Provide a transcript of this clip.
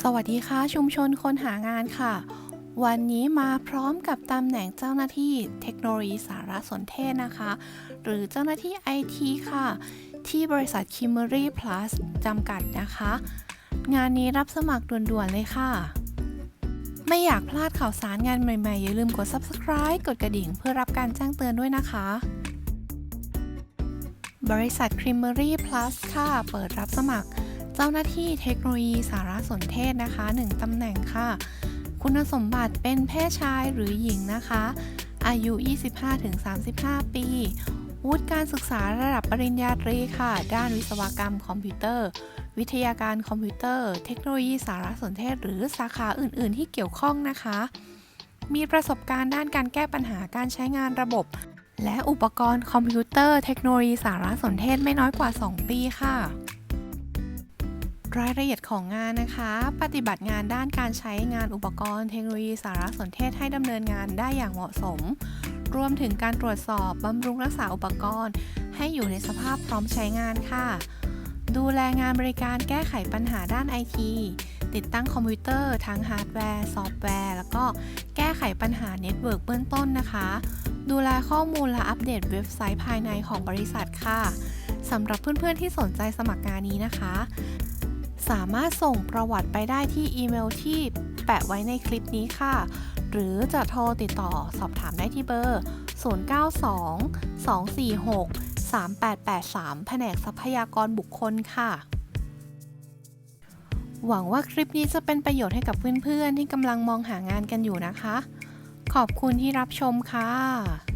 สวัสดีค่ะ ชุมชนคนหางานค่ะ วันนี้มาพร้อมกับตำแหน่งเจ้าหน้าที่เทคโนโลยีสารสนเทศนะคะ หรือเจ้าหน้าที่ไอทีค่ะ ที่บริษัท Kimmery Plus จำกัดนะคะ งานนี้รับสมัครด่วนๆเลยค่ะ ไม่อยากพลาดข่าวสารงานใหม่ๆ อย่าลืมกด subscribe กดกระดิ่งเพื่อรับการแจ้งเตือนด้วยนะคะบริษัท Creamery Plus ค่ะ เปิดรับสมัคร เจ้าหน้าที่เทคโนโลยีสารสนเทศนะคะ 1ตำแหน่งค่ะ คุณสมบัติเป็นเพศชายหรือหญิงนะคะ อายุ 25-35 ปี วุฒิการศึกษาระดับปริญญาตรีค่ะ ด้านวิศวกรรมคอมพิวเตอร์ วิทยาการคอมพิวเตอร์ เทคโนโลยีสารสนเทศ หรือสาขาอื่น ๆ ที่เกี่ยวข้องนะคะ มีประสบการณ์ด้านการแก้ปัญหาการใช้งานระบบ และอุปกรณ์คอมพิวเตอร์ เทคโนโลยีสารสนเทศไม่น้อยกว่า 2 ปีค่ะ รายละเอียดของงานนะคะ ปฏิบัติงานด้านการใช้งานอุปกรณ์เทคโนโลยีสารสนเทศให้ดำเนินงานได้อย่างเหมาะสม รวมถึงการตรวจสอบบำรุงรักษาอุปกรณ์ ให้อยู่ในสภาพพร้อมใช้งานค่ะ ดูแลงานบริการแก้ไขปัญหาด้านไอทีติดตั้งคอมพิวเตอร์ทั้งฮาร์ดแวร์ ซอฟต์แวร์ แล้วก็แก้ไขปัญหาเน็ตเวิร์กเบื้องต้นนะคะ ดูแลข้อมูลและอัปเดตเว็บไซต์ภายในของบริษัทค่ะสำหรับเพื่อนๆที่สนใจสมัครงานนี้นะคะ สามารถส่งประวัติไปได้ที่อีเมลที่แปะไว้ในคลิปนี้ค่ะ หรือจะโทรติดต่อสอบถามได้ที่เบอร์ 092 246 3883 แผนกทรัพยากรบุคคลค่ะ หวังว่าคลิปนี้จะเป็นประโยชน์ให้กับเพื่อนๆ ที่กำลังมองหางานกันอยู่นะคะ ขอบคุณที่รับชมค่ะ